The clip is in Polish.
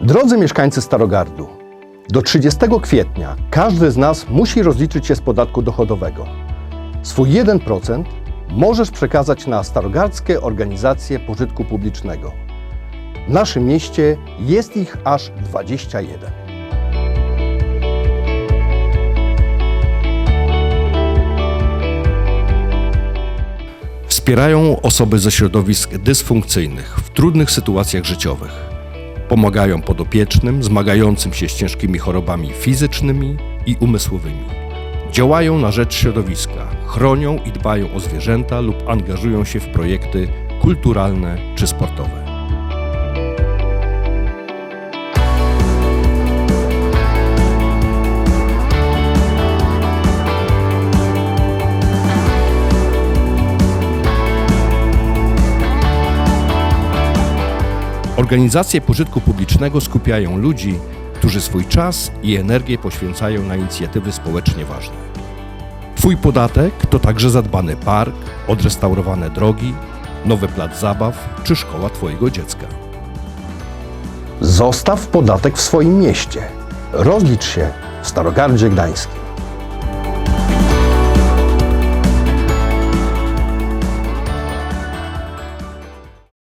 Drodzy mieszkańcy Starogardu, do 30 kwietnia każdy z nas musi rozliczyć się z podatku dochodowego. Swój 1% możesz przekazać na starogardzkie organizacje pożytku publicznego. W naszym mieście jest ich aż 21. Wspierają osoby ze środowisk dysfunkcyjnych w trudnych sytuacjach życiowych. Pomagają podopiecznym zmagającym się z ciężkimi chorobami fizycznymi i umysłowymi. Działają na rzecz środowiska, chronią i dbają o zwierzęta lub angażują się w projekty kulturalne czy sportowe. Organizacje pożytku publicznego skupiają ludzi, którzy swój czas i energię poświęcają na inicjatywy społecznie ważne. Twój podatek to także zadbany park, odrestaurowane drogi, nowy plac zabaw czy szkoła Twojego dziecka. Zostaw podatek w swoim mieście. Rozlicz się w Starogardzie Gdańskim.